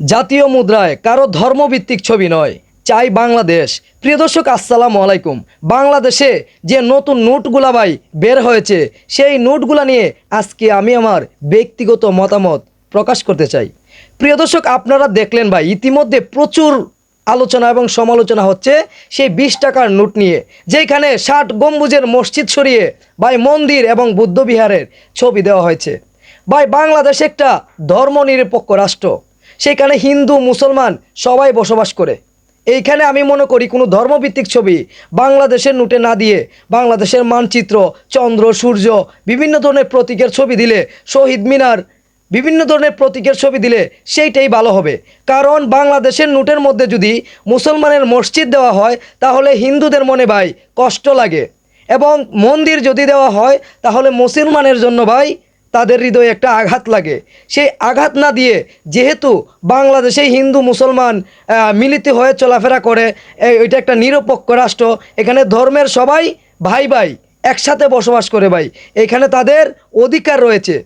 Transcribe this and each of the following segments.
জাতীয় মুদ্রায় কারও ধর্মভিত্তিক ছবি নয়। চাই বাংলাদেশ। প্রিয় দর্শক, আসসালামু আলাইকুম। বাংলাদেশে যে নতুন নোটগুলা ভাই বের হয়েছে, সেই নোটগুলা নিয়ে আজকে আমি আমার ব্যক্তিগত মতামত প্রকাশ করতে চাই। প্রিয় দর্শক, আপনারা দেখলেন ভাই, ইতিমধ্যে প্রচুর আলোচনা এবং সমালোচনা হচ্ছে সেই বিশ টাকার নোট নিয়ে, যেখানে ষাট গম্বুজের মসজিদ সরিয়ে ভাই মন্দির এবং বুদ্ধবিহারের ছবি দেওয়া হয়েছে। ভাই, বাংলাদেশ একটা ধর্মনিরপেক্ষ রাষ্ট্র। সেখানে হিন্দু, মুসলমান সবাই বসবাস করে। এইখানে আমি মনে করি কোনো ধর্মভিত্তিক ছবি বাংলাদেশের নোটে না দিয়ে বাংলাদেশের মানচিত্র, চন্দ্র, সূর্য, বিভিন্ন ধরনের প্রতীকের ছবি দিলে, শহীদ মিনার, বিভিন্ন ধরনের প্রতীকের ছবি দিলে সেইটাই ভালো হবে। কারণ বাংলাদেশের নোটের মধ্যে যদি মুসলমানের মসজিদ দেওয়া হয়, তাহলে হিন্দুদের মনে ভাই কষ্ট লাগে। এবং মন্দির যদি দেওয়া হয়, তাহলে মুসলমানের জন্য ভাই তাদের হৃদয়ে একটা আঘাত লাগে। সেই আঘাত না দিয়ে যেহেতু বাংলাদেশে হিন্দু, মুসলমান মিলিত হয়ে চলাফেরা করে এটা একটা নিরপেক্ষ রাষ্ট্র, এখানে ধর্মের সবাই ভাই ভাই, একসাথে বসবাস করে ভাই। এখানে তাদের অধিকার রয়েছে।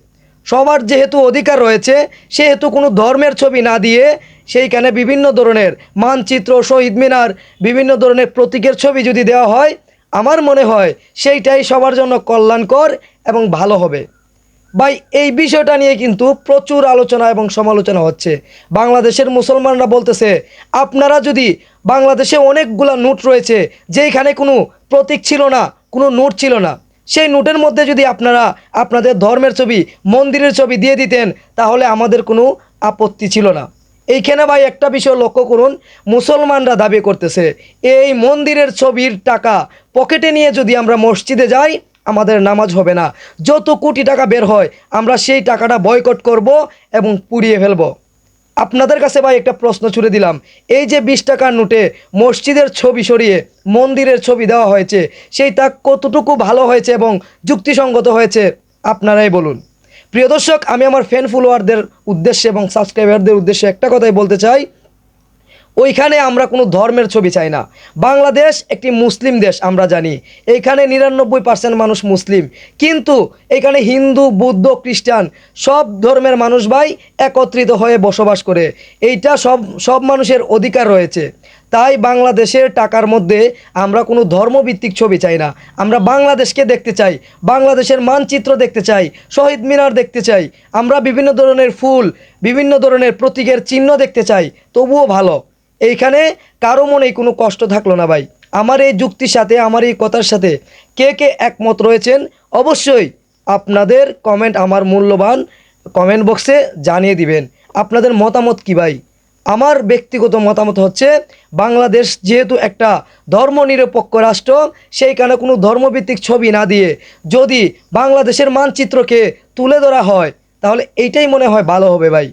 সবার যেহেতু অধিকার রয়েছে, সেহেতু কোনো ধর্মের ছবি না দিয়ে সেইখানে বিভিন্ন ধরনের মানচিত্র, শহীদ মিনার, বিভিন্ন ধরনের প্রতীকের ছবি যদি দেওয়া হয়, আমার মনে হয় সেইটাই সবার জন্য কল্যাণকর এবং ভালো হবে। ভাই, এই বিষয়টা নিয়ে কিন্তু প্রচুর আলোচনা এবং সমালোচনা হচ্ছে। বাংলাদেশের মুসলমানরা বলতেছে, আপনারা যদি বাংলাদেশে অনেকগুলা নোট রয়েছে যেখানে কোনো প্রতীক ছিল না, কোনো নোট ছিল না, সেই নোটের মধ্যে যদি আপনারা আপনাদের ধর্মের ছবি, মন্দিরের ছবি দিয়ে দিতেন, তাহলে আমাদের কোনো আপত্তি ছিল না। এইখানে ভাই একটা বিষয় লক্ষ্য করুন, মুসলমানরা দাবি করতেছে, এই মন্দিরের ছবির টাকা পকেটে নিয়ে যদি আমরা মসজিদে যাই আমাদের নামাজ হবে না। যত কোটি টাকা বের হয়, আমরা সেই টাকাটা বয়কট করব এবং পুড়িয়ে ফেলব। আপনাদের কাছে ভাই একটা প্রশ্ন ছুড়ে দিলাম। এই যে বিশ টাকার নোটে মসজিদের ছবি সরিয়ে মন্দিরের ছবি দেওয়া হয়েছে সেই তা কতটুকু ভালো হয়েছে এবং যুক্তিসঙ্গত হয়েছে, আপনারাই বলুন। প্রিয় দর্শক, আমি আমার ফ্যান ফলোয়ারদের উদ্দেশ্যে এবং সাবস্ক্রাইবারদের উদ্দেশ্যে একটা কথাই বলতে চাই। ওইখানে আমরা কোনো ধর্মের ছবি চাই না। বাংলাদেশ একটি মুসলিম দেশ, আমরা জানি। এইখানে নিরানব্বই পার্সেন্ট মানুষ মুসলিম। কিন্তু এখানে হিন্দু, বৌদ্ধ, খ্রিস্টান সব ধর্মের মানুষ ভাই একত্রিত হয়ে বসবাস করে। এইটা সব সব মানুষের অধিকার রয়েছে। তাই বাংলাদেশের টাকার মধ্যে আমরা কোনো ধর্মভিত্তিক ছবি চাই না। আমরা বাংলাদেশকে দেখতে চাই, বাংলাদেশের মানচিত্র দেখতে চাই, শহীদ মিনার দেখতে চাই। আমরা বিভিন্ন ধরনের ফুল, বিভিন্ন ধরনের প্রতীকের চিহ্ন দেখতে চাই, তবুও ভালো। এইখানে কারও মনেই কোনো কষ্ট থাকল না ভাই। আমার এই যুক্তির সাথে, আমার এই কথার সাথে কে কে একমত রয়েছেন অবশ্যই আপনাদের কমেন্ট আমার মূল্যবান কমেন্ট বক্সে জানিয়ে দিবেন। আপনাদের মতামত কি ভাই? আমার ব্যক্তিগত মতামত হচ্ছে, বাংলাদেশ যেহেতু একটা ধর্মনিরপেক্ষ রাষ্ট্র, সেইখানে কোনো ধর্মভিত্তিক ছবি না দিয়ে যদি বাংলাদেশের মানচিত্রকে তুলে ধরা হয়, তাহলে এইটাই মনে হয় ভালো হবে ভাই।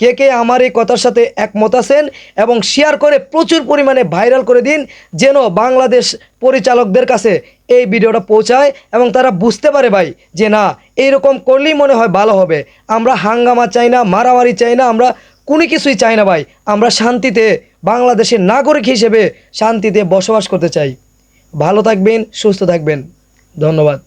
কে কে আমার এই কথার সাথে একমত আছেন এবং শেয়ার করে প্রচুর পরিমাণে ভাইরাল করে দিন, যেন বাংলাদেশ পরিচালকদের কাছে এই ভিডিওটা পৌঁছায় এবং তারা বুঝতে পারে ভাই যে না, এইরকম করলেই মনে হয় ভালো হবে। আমরা হাঙ্গামা চাই না, মারামারি চাই না, আমরা কোনো কিছুই চাই না ভাই। আমরা শান্তিতে বাংলাদেশের নাগরিক হিসেবে শান্তিতে বসবাস করতে চাই। ভালো থাকবেন, সুস্থ থাকবেন। ধন্যবাদ।